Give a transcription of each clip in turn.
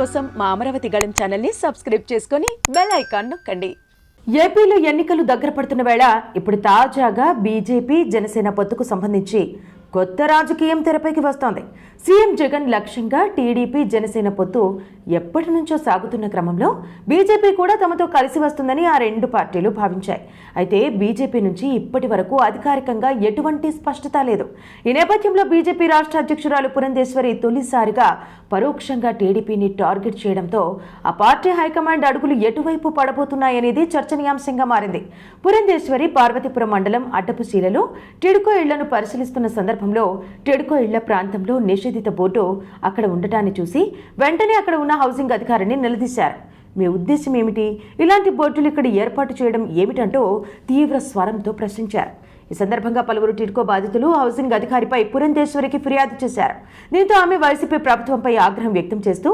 కోసం మా అమరావతి గళం ఛానల్ని సబ్స్క్రైబ్ చేసుకొని బెల్ ఐకాన్ నొక్కండి. ఏపీలో ఎన్నికలు దగ్గర పడుతున్న వేళ ఇప్పుడు తాజాగా బీజేపీ జనసేన పొత్తుకు సంబంధించి కొత్త రాజకీయం తెరపైకి వస్తోంది. సీఎం జగన్ లక్ష్యంగా టీడీపీ జనసేన పొత్తు ఎప్పటి నుంచో సాగుతున్న క్రమంలో బీజేపీ కూడా తమతో కలిసి వస్తుందని ఆ రెండు పార్టీలు భావించాయి. అయితే బీజేపీ నుంచి ఇప్పటి వరకు అధికారికంగా ఎటువంటి స్పష్టత లేదు. ఈ నేపథ్యంలో బీజేపీ రాష్ట్ర అధ్యక్షురాలు పురంధేశ్వరి తొలిసారిగా పరోక్షంగా టీడీపీని టార్గెట్ చేయడంతో ఆ పార్టీ హైకమాండ్ అడుగులు ఎటువైపు పడబోతున్నాయనేది చర్చనీయాంశంగా మారింది. పురంధేశ్వరి పార్వతీపురం మండలం అడ్డపుశీలలో టిడుకో ఇళ్ళను పరిశీలిస్తున్న సందర్భం సందర్భంలో టిడ్కో ఇళ్ళ ప్రాంతంలో నిషేధిత బోర్డు అక్కడ ఉండటాన్ని చూసి వెంటనే అక్కడ ఉన్న హౌసింగ్ అధికారిని నిలదీశారు. మీ ఉద్దేశం ఏమిటి? ఇలాంటి బోర్డులు ఇక్కడ ఏర్పాటు చేయడం ఏమిటంటూ తీవ్ర స్వరంతో ప్రశ్నించారు. ఈ సందర్భంగా పలువురు టిడ్కో బాధితులు హౌసింగ్ అధికారిపై పురంధేశ్వరికి ఫిర్యాదు చేశారు. దీంతో ఆమె వైసీపీ ప్రభుత్వంపై ఆగ్రహం వ్యక్తం చేస్తూ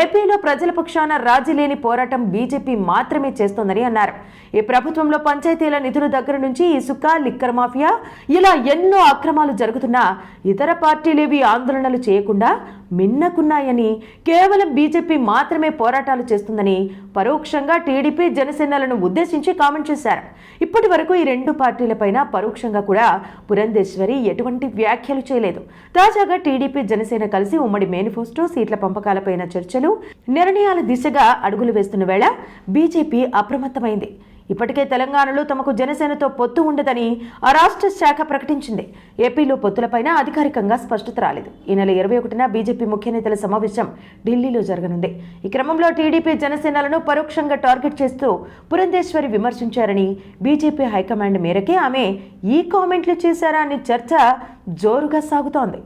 ఏపీలో ప్రజల పక్షాన రాజీ లేని పోరాటం బీజేపీ మాత్రమే చేస్తోందని అన్నారు. ఈ ప్రభుత్వంలో పంచాయతీల నిధుల దగ్గర నుంచి ఇసుక లిక్కర్ మాఫియా ఇలా ఎన్నో అక్రమాలు జరుగుతున్నా ఇతర పార్టీలేవి ఆందోళనలు చేయకుండా మిన్నకున్నాయని కేవలం బీజేపీ మాత్రమే పోరాటాలు చేస్తుందని పరోక్షంగా టీడీపీ జనసేనలను ఉద్దేశించి కామెంట్ చేశారు. ఇప్పటి వరకు ఈ రెండు పార్టీలపైన పరోక్షంగా కూడా పురంధేశ్వరి ఎటువంటి వ్యాఖ్యలు చేయలేదు. తాజాగా టీడీపీ జనసేన కలిసి ఉమ్మడి మేనిఫెస్టో సీట్ల పంపకాలపైన చర్చలు నిర్ణయాల దిశగా అడుగులు వేస్తున్న వేళ బీజేపీ అప్రమత్తమైంది. ఇప్పటికే తెలంగాణలో తమకు జనసేనతో పొత్తు ఉండదని ఆ రాష్ట్ర శాఖ ప్రకటించింది. ఏపీలో పొత్తులపైన అధికారికంగా స్పష్టత రాలేదు. ఈ నెల ఇరవై ఒకటిన బీజేపీ ముఖ్య నేతల సమావేశం ఢిల్లీలో జరగనుంది. ఈ క్రమంలో టీడీపీ జనసేనలను పరోక్షంగా టార్గెట్ చేస్తూ పురంధేశ్వరి విమర్శించారని బీజేపీ హైకమాండ్ మేరకే ఆమె ఈ కామెంట్లు చేశారా అనే చర్చ జోరుగా సాగుతోంది.